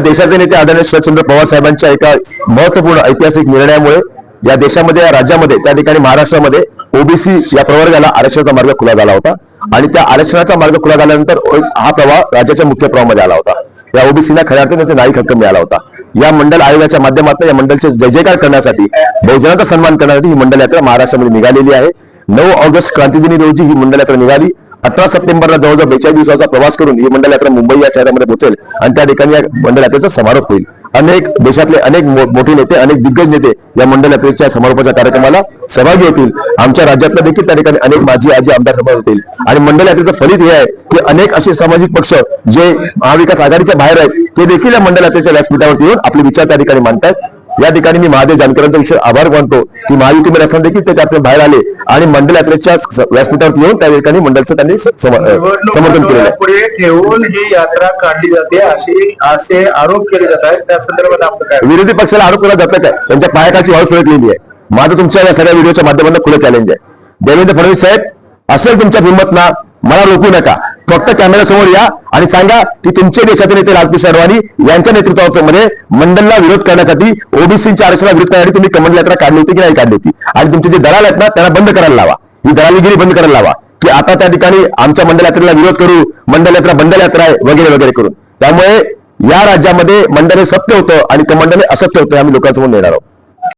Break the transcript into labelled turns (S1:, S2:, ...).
S1: देशाचे नेते आदरणीय शरदचंद्र पवार साहेबांच्या एका महत्त्वपूर्ण ऐतिहासिक निर्णयामुळे या देशामध्ये या राज्यामध्ये त्या ठिकाणी महाराष्ट्रामध्ये ओबीसी या प्रवर्गाला आरक्षणाचा मार्ग खुला झाला होता. आणि त्या आरक्षणाचा मार्ग खुला झाल्यानंतर हा प्रवाह राज्याच्या मुख्य प्रवाहामध्ये आला होता. या ओबीसीला खऱ्या अर्थाने त्याचा नाईक हक्क मिळाला होता. या मंडल आयोगाच्या माध्यमातून या मंडलचे जय जयकार करण्यासाठी बहुजनाचा सन्मान करण्यासाठी ही मंडल यात्रा महाराष्ट्रामध्ये निघालेली आहे. नऊ ऑगस्ट क्रांतिदिनी रोजी ही मंडल यात्रा निघाली. अठरा सप्टेंबरला जवळजवळ बेचाळीस दिवसाचा प्रवास करून ही मंडल यात्रा मुंबई या शहरामध्ये पोहोचेल आणि त्या ठिकाणी या मंडल यात्रेचा समारोप होईल. अनेक देशातले अनेक मोठे नेते अनेक दिग्गज नेते या मंडल यात्रेच्या समारोपाच्या कार्यक्रमाला सहभागी होतील. आमच्या राज्यातल्या देखील त्या ठिकाणी अनेक माजी आजी आमदार सहभागी होतील. आणि मंडल यात्रेचं फलित हे आहे की अनेक असे सामाजिक पक्ष जे महाविकास आघाडीच्या बाहेर आहेत ते देखील या मंडल यात्रेच्या व्यासपीठावरती येऊन आपले विचार त्या ठिकाणी मांडतात या ठिकाणी मी महादेव जानकरांचा विषय आभार मानतो. की महायुतीमध्ये असताना देखील ते त्यातून बाहेर आले आणि मंडल यात्रेच्या व्यासपीठावरती येऊन त्या ठिकाणी मंडलचं त्यांनी समर्थन केलेलं आहे.
S2: पुढे ठेवून ही यात्रा काढली जाते असे असे आरोप केले जात आहेत. त्या संदर्भात आपलं काय?
S1: विरोधी पक्षाला आरोप केला जातं काय त्यांच्या पायाखालची वाळू सुरकलेली आहे. माझं तुमच्या या सगळ्या व्हिडिओच्या माध्यमातून खुलं चॅलेंज आहे. देवेंद्र फडणवीस साहेब असेल तुमच्यात हिंमत ना मला रोखू नका. फक्त कॅमेऱ्यासमोर या आणि सांगा की तुमचे देशाचे नेते लालकृष्ण अडवाणी यांच्या नेतृत्वामध्ये मंडलला विरोध करण्यासाठी ओबीसीच्या आरक्षणाला विरोध करण्यासाठी तुम्ही कमंडल यात्रा काढली होती की नाही काढली होती? आणि तुमचे जे दलाल आहेत ना त्यांना बंद करायला लावा. ही दलालीगिरी बंद करायला लावा. की आता त्या ठिकाणी आमच्या मंडल यात्रेला विरोध करू मंडल यात्रा बंडल यात्रा आहे वगैरे वगैरे करून. त्यामुळे या राज्यामध्ये मंडळ हे सत्य होतं आणि कमंडल हे असत्य होतं आम्ही लोकांसमोर नेणार आहोत.